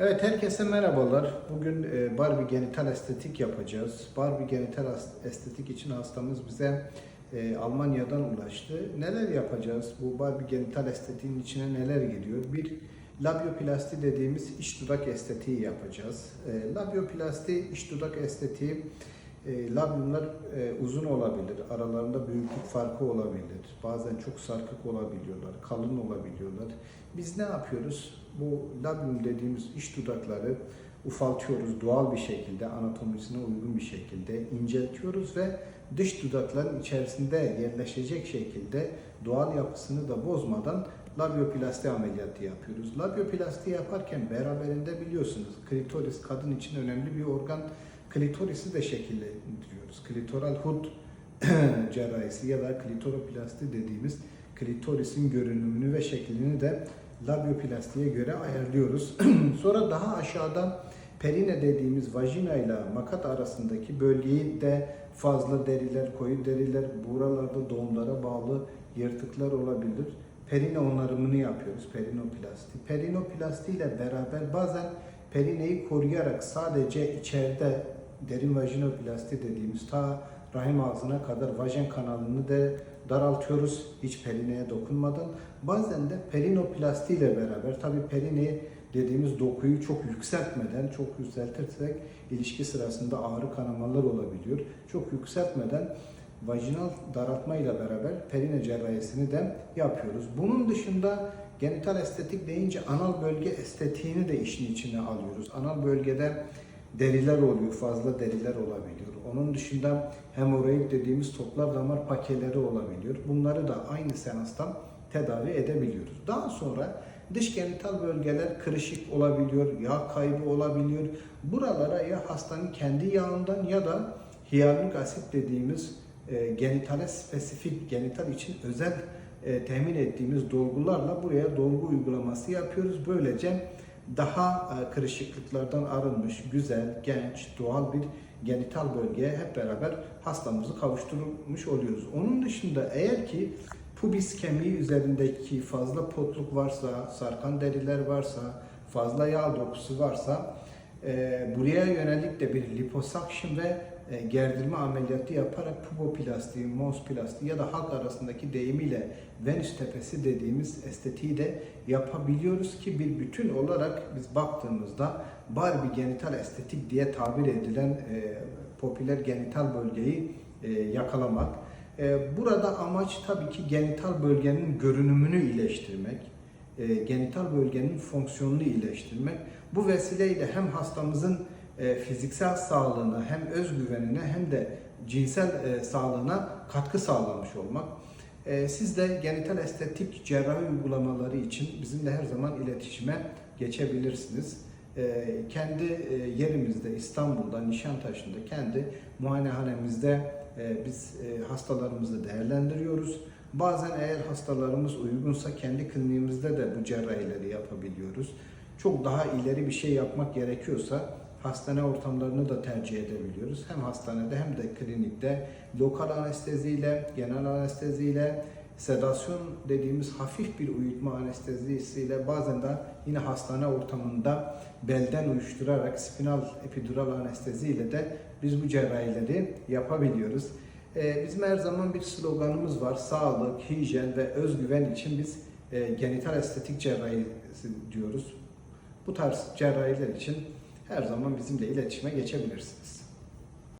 Evet herkese merhabalar. Bugün e, Barbie genital estetik yapacağız. Barbie genital estetik için hastamız bize e, Almanya'dan ulaştı. Neler yapacağız? Bu Barbie genital estetiğin içine neler giriyor? Bir labioplasti dediğimiz iç dudak estetiği yapacağız. E, labioplasti iç dudak estetiği e, labyumlar e, uzun olabilir, aralarında büyüklük farkı olabilir, bazen çok sarkık olabiliyorlar, kalın olabiliyorlar. Biz ne yapıyoruz? Bu labyum dediğimiz iç dudakları ufaltıyoruz doğal bir şekilde, anatomisine uygun bir şekilde inceltiyoruz ve dış dudakların içerisinde yerleşecek şekilde doğal yapısını da bozmadan labioplasti ameliyatı yapıyoruz. Labioplasti yaparken beraberinde biliyorsunuz klitoris kadın için önemli bir organ. Klitorisi de şekillendiriyoruz. Klitoral hud cerrahisi ya da klitoroplasti dediğimiz klitorisin görünümünü ve şeklini de labioplastiğe göre ayarlıyoruz. Sonra daha aşağıdan perine dediğimiz vajina ile makat arasındaki bölgeyi de fazla deriler, koyu deriler, buralarda doğumlara bağlı yırtıklar olabilir. Perine onarımını yapıyoruz, perinoplasti. Perinoplasti ile beraber bazen perineyi koruyarak sadece içeride derin vajinoplasti dediğimiz ta rahim ağzına kadar vajen kanalını da daraltıyoruz hiç perineye dokunmadan. Bazen de perinoplasti ile beraber tabi perineyi dediğimiz dokuyu çok yükseltmeden, çok yükseltirsek ilişki sırasında ağrı kanamalar olabiliyor. Çok yükseltmeden vajinal daraltma ile beraber perine cerrahisini de yapıyoruz. Bunun dışında genital estetik deyince anal bölge estetiğini de işin içine alıyoruz. Anal bölgede deriler oluyor, fazla deriler olabiliyor. Onun dışında hemoroid dediğimiz toplar damar pakeleri olabiliyor. Bunları da aynı seanstan tedavi edebiliyoruz. Daha sonra dış genital bölgeler kırışık olabiliyor, yağ kaybı olabiliyor. Buralara ya hastanın kendi yağından ya da hyaluronik asit dediğimiz e, genitale spesifik, genital için özel e, temin ettiğimiz dolgularla buraya dolgu uygulaması yapıyoruz. Böylece daha e, kırışıklıklardan arınmış, güzel, genç, doğal bir genital bölgeye hep beraber hastamızı kavuşturmuş oluyoruz. Onun dışında eğer ki pubis kemiği üzerindeki fazla potluk varsa, sarkan deriler varsa, fazla yağ dokusu varsa e, buraya yönelik de bir liposuction ve gerdirme ameliyatı yaparak puboplasti, monsplasti ya da halk arasındaki deyimiyle Venüs tepesi dediğimiz estetiği de yapabiliyoruz ki bir bütün olarak biz baktığımızda Barbie genital estetik diye tabir edilen e, popüler genital bölgeyi e, yakalamak. E, burada amaç tabii ki genital bölgenin görünümünü iyileştirmek, e, genital bölgenin fonksiyonunu iyileştirmek. Bu vesileyle hem hastamızın e, fiziksel sağlığına hem özgüvenine hem de cinsel e, sağlığına katkı sağlamış olmak. E, siz de genital estetik cerrahi uygulamaları için bizimle her zaman iletişime geçebilirsiniz. E, kendi yerimizde İstanbul'da, Nişantaşı'nda kendi muayenehanemizde biz hastalarımızı değerlendiriyoruz. Bazen eğer hastalarımız uygunsa kendi kliniğimizde de bu cerrahileri yapabiliyoruz. Çok daha ileri bir şey yapmak gerekiyorsa hastane ortamlarını da tercih edebiliyoruz. Hem hastanede hem de klinikte lokal anesteziyle, genel anesteziyle, sedasyon dediğimiz hafif bir uyutma anestezisiyle bazen de yine hastane ortamında belden uyuşturarak spinal epidural anesteziyle de biz bu cerrahileri yapabiliyoruz. Ee, bizim her zaman bir sloganımız var. Sağlık, hijyen ve özgüven için biz e, genital estetik cerrahisi diyoruz. Bu tarz cerrahiler için her zaman bizimle iletişime geçebilirsiniz.